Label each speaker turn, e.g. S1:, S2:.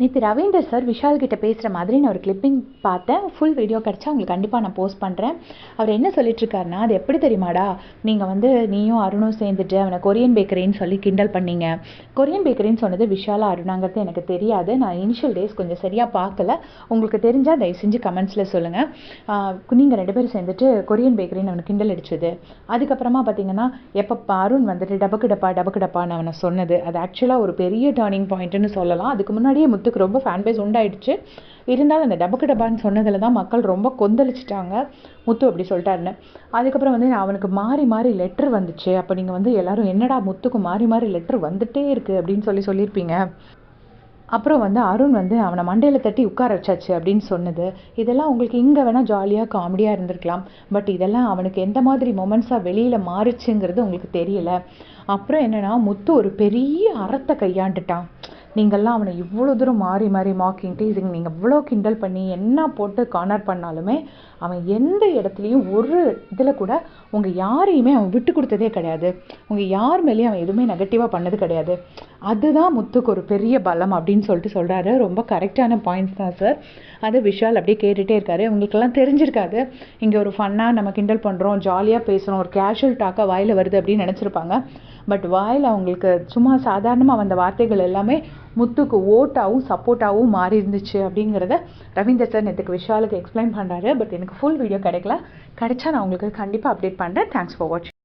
S1: நேற்று ரவீந்தர் சார் விஷால் கிட்ட பேசுகிற மாதிரி நான் ஒரு கிளிப்பிங் பார்த்தேன். ஃபுல் வீடியோ கிடச்சா உங்களுக்கு கண்டிப்பாக நான் போஸ்ட் பண்ணுறேன் அவர் என்ன சொல்லிட்டு இருக்காருன்னா அது எப்படி தெரியுமாடா? நீங்கள் வந்து நீயும் அருணும் சேர்ந்துட்டு அவனை கொரியன் பேக்கரின்னு சொல்லி கிண்டல் பண்ணீங்க. கொரியன் பேக்கரின்னு சொன்னது விஷாலா அருணாங்கிறது எனக்கு தெரியாது. நான் இனிஷியல் டேஸ் கொஞ்சம் சரியாக பார்க்கல. உங்களுக்கு தெரிஞ்சால் தயவு செஞ்சு கமெண்ட்ஸில் சொல்லுங்கள் நீங்கள் ரெண்டு பேரும் சேர்ந்துட்டு கொரியன் பேக்கரின்னு அவனை கிண்டல் அடிச்சது. அதுக்கப்புறமா பார்த்தீங்கன்னா எப்போ அருண் வந்துட்டு டபக்கு டப்பா டபக்கு டப்பான்னு அவனை சொன்னது. அது ஆக்சுவலாக ஒரு பெரிய டேர்னிங் பாயிண்ட்டுன்னு சொல்லலாம். அதுக்கு முன்னாடியே முத்துக்கு ரொம்ப ஃபேன் பேஸ் உண்டாயிடுச்சு. இருந்தாலும் அந்த டபக்கு டப்பான்னு சொன்னதில் தான் மக்கள் ரொம்ப கொந்தளிச்சிட்டாங்க. முத்து அப்படி சொல்லிட்டாருன்னு. அதுக்கப்புறம் வந்து அவனுக்கு மாறி மாறி லெட்ரு வந்துச்சு. அப்போ நீங்கள் வந்து எல்லாரும் என்னடா முத்துக்கு மாறி மாறி லெட்ரு வந்துட்டே இருக்குது அப்படின்னு சொல்லி சொல்லியிருப்பீங்க. அப்புறம் வந்து அருண் வந்து அவனை மண்டையில் தட்டி உட்கார வச்சாச்சு அப்படின்னு சொன்னது. இதெல்லாம் உங்களுக்கு இங்கே வேணால் ஜாலியாக காமெடியாக இருந்திருக்கலாம். பட் இதெல்லாம் அவனுக்கு எந்த மாதிரி மொமெண்ட்ஸாக வெளியில் மாறுச்சுங்கிறது உங்களுக்கு தெரியல. அப்புறம் என்னென்னா முத்து ஒரு பெரிய அறத்தை கையாண்டுட்டான். நீங்கள்லாம் அவனை இவ்வளோ தூரம் மாறி மாறி மாக்கிங் டீசிங் நீங்கள் இவ்வளோ கிண்டல் பண்ணி என்ன போட்டு கார்னர் பண்ணாலுமே அவன் எந்த இடத்துலையும் ஒரு இதில் கூட உங்கள் யாரையுமே அவன் விட்டு கொடுத்ததே கிடையாது. உங்கள் யார் மேலேயும் அவன் எதுவுமே நெகட்டிவாக பண்ணது கிடையாது. அதுதான் முத்துக்கு ஒரு பெரிய பலம் அப்படின்னு சொல்லிட்டு சொல்கிறாரு ரொம்ப கரெக்டான பாயிண்ட்ஸ் தான் சார் அது விஷால் அப்படியே கேட்டுகிட்டே இருக்காரு. உங்களுக்கெல்லாம் தெரிஞ்சிருக்காது. இங்கே ஒரு ஃபன்னாக நம்ம கிண்டல் பண்ணுறோம் ஜாலியாக பேசுகிறோம் ஒரு கேஷுவல் டாக்காக வாயில் வருது அப்படின்னு நினச்சிருப்பாங்க. பட் வாயில் அவங்களுக்கு சும்மா சாதாரணமாக வந்த வார்த்தைகள் எல்லாமே முத்துக்கு ஓட்டாகவும் சப்போர்ட்டாகவும் மாறி இருந்துச்சு அப்படிங்கிறத ரவீந்தர் சார் நேற்றுக்கு விஷாலுக்கு எக்ஸ்பிளைன் பண்ணுறாரு பட் எனக்கு ஃபுல் வீடியோ கிடைக்கல. கிடைச்சா நான் உங்களுக்கு கண்டிப்பாக அப்டேட் பண்ணுறேன் தேங்க்ஸ் ஃபார் வாட்சிங்